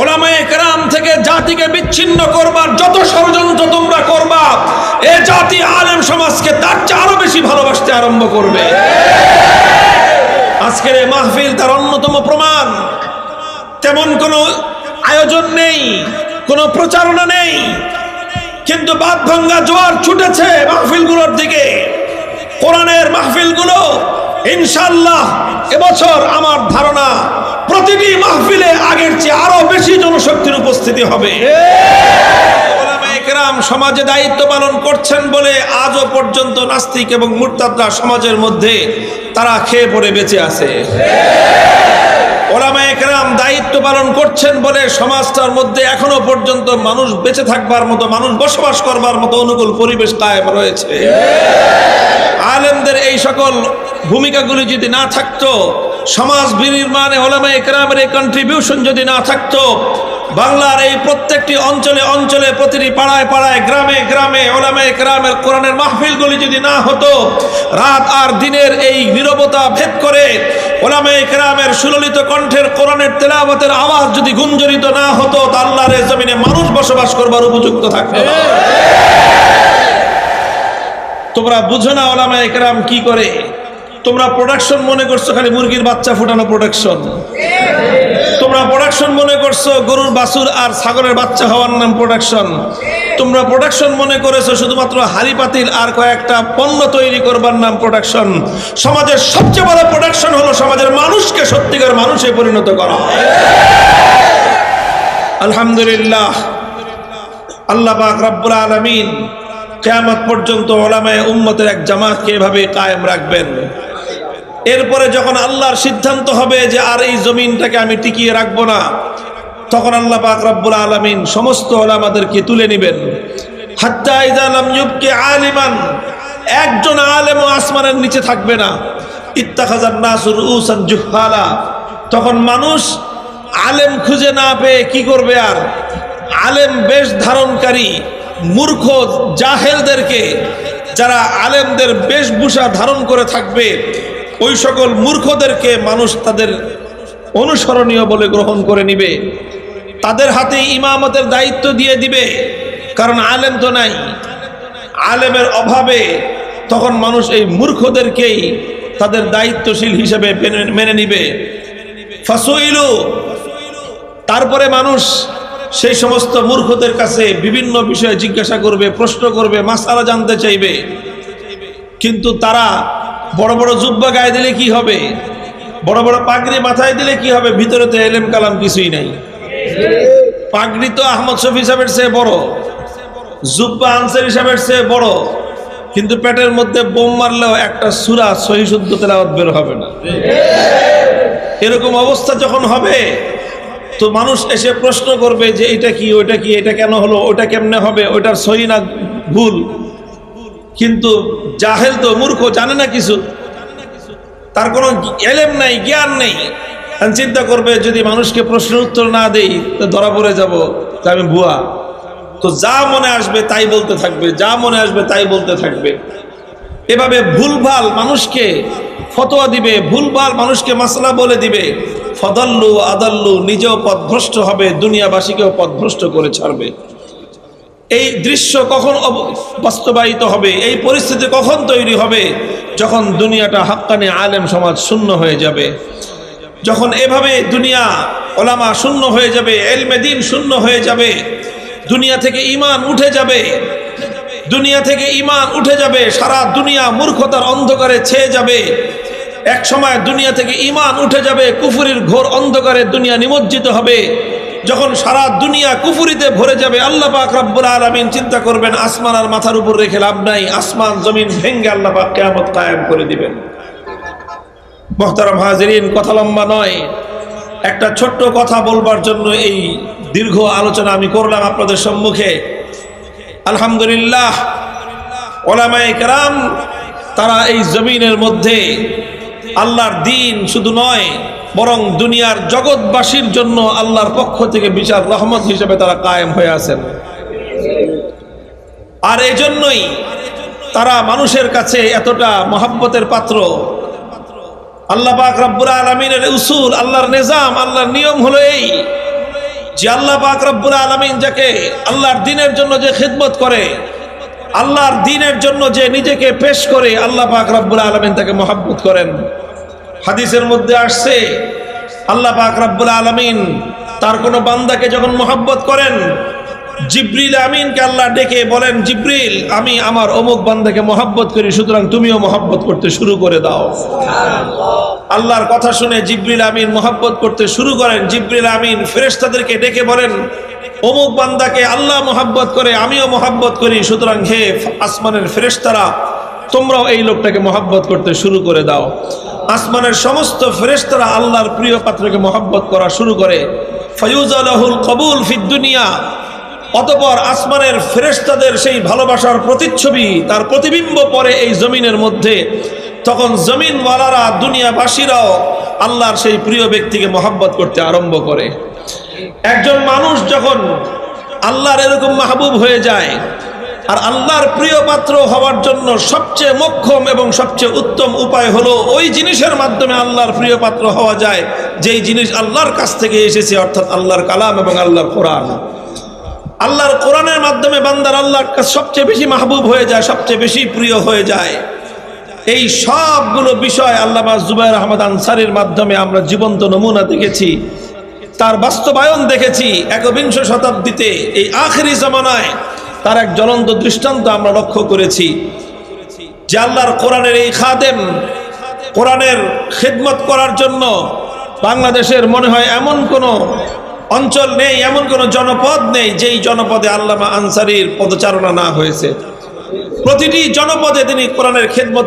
ওলামায়ে কেরাম থেকে জাতিকে বিচ্ছিন্ন করবার যত ষড়যন্ত্র তোমরা করবা, এ জাতি আলেম সমাজকে তার চেয়ে আরও বেশি ভালোবাসতে আরম্ভ করবে। আজকের এই মাহফিল তার অন্যতম প্রমাণ। তেমন কোনো আয়োজন নেই, কোনো প্রচারণা নেই, কিন্তু বাদ জোয়ার ছুটেছে মাহফিলগুলোর দিকে। কোরআনের মাহফিলগুলো ইনশাল্লাহ এবছর আমার ধারণা প্রতিটি মাহফিলে আগের চেয়ে আরও বেশি জনশক্তির উপস্থিতি হবে। সমাজে দায়িত্ব পালন করছেন বলে আজও পর্যন্ত নাস্তিক এবং মুরতাদরা সমাজের মধ্যে তারা খেয়ে পড়ে বেঁচে আছে। ওলামা একরাম দায়িত্ব পালন করছেন বলে সমাজটার মধ্যে এখনও পর্যন্ত মানুষ বেঁচে থাকবার মতো, মানুষ বসবাস করবার মতো অনুকূল পরিবেশ কায়েম রয়েছে। আলেমদের এই সকল ভূমিকাগুলি যদি না থাকতো, সমাজ বিনির্মাণে ওলামা একরামের এই কন্ট্রিবিউশন যদি না থাকতো, বাংলার এই প্রত্যেকটি অঞ্চলে অঞ্চলে প্রতিটি পাড়ায় পাড়ায়, গ্রামে গ্রামে ওলামা একরামের কোরআনের মাহফিলগুলি যদি না হতো, রাত আর দিনের এই নীরবতা ভেদ করে ওলামা একরামের সুললিত কণ্ঠের কোরআনের তেলাওয়াতের আওয়াজ যদি গুঞ্জরিত না হতো, তা আল্লাহর জমিনে মানুষ বসবাস করবার উপযুক্ত থাকতো। তোমরা বুঝো না ওলামা একরাম কি করে? তোমরা প্রোডাকশন মনে করছ খালি মুরগির বাচ্চা ফুটানো প্রোডাকশন তোমরা প্রোডাকশন মনে করছ গরুর, বাছুর আর ছাগলের বাচ্চা হওয়ার নাম প্রোডাকশন তোমরা প্রোডাকশন মনে করেছ শুধুমাত্র হাড়ি পাতিল আর কয়েকটা পণ্য তৈরি করবার নাম প্রোডাকশন সমাজের সবচেয়ে বড় প্রোডাকশন হলো সমাজের মানুষকে সত্যিকার মানুষে পরিণত করা। আলহামদুলিল্লাহ। আল্লাহ পাক রব্বুল আলামিন কিয়ামত পর্যন্ত ওলামায় উম্মতের এক জামাতকে এভাবে কায়েম রাখবেন। এরপরে যখন আল্লাহর সিদ্ধান্ত হবে যে আর এই জমিনটাকে আমি টিকিয়ে রাখব না, তখন আল্লাহ পাক রব্বুল আলামিন সমস্ত ওলামাদেরকে তুলে নেবেন। আলিমান, একজন আলেম আসমানের নিচে থাকবে না। ইত্তাখাজান নাসুর উসান জুহালা তখন মানুষ আলেম খুঁজে না পেয়ে কি করবে আর? আলেম বেশ ধারণকারী মূর্খ জাহেলদেরকে যারা আলেমদের বেশভূষা ধারণ করে থাকবে, ওই সকল মূর্খদেরকে মানুষ তাদের অনুসরণীয় বলে গ্রহণ করে নিবে। তাদের হাতে ইমামতের দায়িত্ব দিয়ে দিবে, কারণ আলেম তো নাই। আলেমের অভাবে তখন মানুষ এই মূর্খদেরকেই তাদের দায়িত্বশীল হিসেবে মেনে- নিবে। ফাসুইলু, তারপরে মানুষ সেই সমস্ত মূর্খদের কাছে বিভিন্ন বিষয়ে জিজ্ঞাসা করবে, প্রশ্ন করবে, মাসালা জানতে চাইবে। কিন্তু তারা বড় বড় জুব্বা গায়ে দিলে কি হবে? বড় বড় পাগড়ি মাথায় দিলে কি হবে? ভিতরে তো এলেম কালাম কিছুই নাই। পাগড়ি তো আহমদ শফি সাহেবের চেয়ে বড়। জুব্বা আনসার হিসাবের চেয়ে বড়। কিন্তু পেটের মধ্যে বোম মারলেও একটা সুরা সহি শুদ্ধ তেলাওয়াত বের হবে না। এরকম অবস্থা যখন হবে তো মানুষ এসে প্রশ্ন করবে যে এটা কি, ওইটা কি, এটা কেন হলো, ওইটা কেমনে হবে, ওইটার সহি না ভুল? কিন্তু জাহেল তো মূর্খ, জানে না কিছু। তার কোনো এলেম নাই, জ্ঞান নেই। চিন্তা করবে, যদি মানুষকে প্রশ্নের উত্তর না দেই, তো ধরা পড়ে যাব, তা আমি ভুয়া। তো যা মনে আসবে, তাই বলতে থাকবে। যা মনে আসবে, তাই বলতে থাকবে। এভাবে ভুলভাল মানুষকে ফতোয়া দিবে, ভুলভাল মানুষকে মাসলা বলে দিবে। ফদল্লু আদাল্লু নিজেও পথভ্রষ্ট হবে, দুনিয়াবাসীকেও পথভ্রষ্ট করে ছাড়বে। এই দৃশ্য কখন বাস্তবায়িত হবে? এই পরিস্থিতি কখন তৈরি হবে? যখন দুনিয়াটা হাক্কানি আলেম সমাজ শূন্য হয়ে যাবে। যখন এভাবে দুনিয়া ওলামা শূন্য হয়ে যাবে, এলমে দিন শূন্য হয়ে যাবে, দুনিয়া থেকে ইমান উঠে যাবে, দুনিয়া থেকে ইমান উঠে যাবে, সারা দুনিয়া মূর্খতার অন্ধকারে ছেয়ে যাবে এক সময় দুনিয়া থেকে ইমান উঠে যাবে, কুফুরির ঘোর অন্ধকারে দুনিয়া নিমজ্জিত হবে। যখন সারা দুনিয়া কুফুরিতে ভরে যাবে, আল্লাহ পাক রব্বুল আলামিন চিন্তা করবেন, আসমান আর মাথার উপর রেখে লাভ নাই, আসমান, জমিন ভেঙ্গে আল্লাহ পাক কেয়ামত কায়েম করে দিবেন। মোহতারাম হাজিরিন, কথা লম্বা নয়। একটা ছোট্ট কথা বলবার জন্য এই দীর্ঘ আলোচনা আমি করলাম আপনাদের সম্মুখে। আলহামদুলিল্লাহ, ওলামায়ে কেরাম তারা এই জমিনের মধ্যে আল্লাহর দিন শুধু নয়, বরং দুনিয়ার জগৎবাসীর জন্য আল্লাহর পক্ষ থেকে বিশাল রহমত হিসেবে তারা কায়েম হয়ে আছেন। আর এই জন্যই তারা মানুষের কাছে এতটা মহাব্বতের পাত্র। আল্লাহ পাক রব্বুল আলমিনের উসুল, আল্লাহর নিজাম, আল্লাহর নিয়ম হলো এই যে আল্লাহ পাক রব্বুল আলমিন যাকে আল্লাহর দিনের জন্য যে খিদমত করে, আল্লাহর দিনের জন্য যে নিজেকে পেশ করে আল্লাহ পাক রব্বুল আলমিন তাকে মহাব্বত করেন। হাদিসের মধ্যে আসছে, আল্লাহ পাক রব্বুল আলমিন তার কোনো বান্দাকে যখন মহাব্বত করেন, জিব্রিল আমিনকে আল্লাহ ডেকে বলেন, জিব্রিল, আমি আমার অমুক বান্দাকে মহাব্বত করি, সুতরাং তুমিও মহাব্বত করতে শুরু করে দাও। আল্লাহর কথা শুনে জিব্রিল আমিন মহাব্বত করতে শুরু করেন। জিব্রিল আমিন ফেরেশতাদেরকে ডেকে বলেন, অমুক বান্দাকে আল্লাহ মহাব্বত করে, আমিও মহাব্বত করি, সুতরাং হে আসমানের ফেরেশতারা, তোমরাও এই লোকটাকে মহাব্বত করতে শুরু করে দাও। আসমানের সমস্ত ফেরেশতারা আল্লাহর প্রিয় পাত্রকে মহাব্বত করা শুরু করে। ফয়ুজ আলাহুল কবুল ফিদ দুনিয়া। অতপর আসমানের ফেরেশতাদের সেই ভালোবাসার প্রতিচ্ছবি তার প্রতিবিম্ব পরে এই জমিনের মধ্যে। তখন জমিনওয়ালারা, দুনিয়াবাসীরাও আল্লাহর সেই প্রিয় ব্যক্তিকে মহাব্বত করতে আরম্ভ করে। একজন মানুষ যখন আল্লাহর এরকম মাহবুব হয়ে যায় আর আল্লাহর প্রিয় পাত্র হওয়ার জন্য সবচেয়ে মক্ষম এবং সবচেয়ে উত্তম উপায় হলো ওই জিনিসের মাধ্যমে আল্লাহর প্রিয় পাত্র হওয়া যায়, যেই জিনিস আল্লাহর কাছ থেকে এসেছে, অর্থাৎ আল্লাহর কালাম এবং আল্লাহর কোরআন। আল্লাহর কোরআনের মাধ্যমে বান্দার আল্লাহর কাছে সবচেয়ে বেশি মাহবুব হয়ে যায়, সবচেয়ে বেশি প্রিয় হয়ে যায়। এই সবগুলো বিষয় আল্লাহ জুবাইর আহমদ আনসারির মাধ্যমে আমরা জীবন্ত নমুনা দেখেছি, তার বাস্তবায়ন দেখেছি একবিংশ শতাব্দীতে, এই আখেরি জামানায়। তার এক জ্বলন্ত দৃষ্টান্ত আমরা লক্ষ্য করেছি যে আল্লাহর কোরআনের এই খাদেম, কোরআনের খেদমত করার জন্য বাংলাদেশের মনে হয় এমন কোনো অঞ্চল নেই, এমন কোনো জনপদ নেই যেই জনপদে আল্লামা আনসারির পদচারণা না হয়েছে। প্রতিটি জনপদে তিনি কোরআনের খেদমত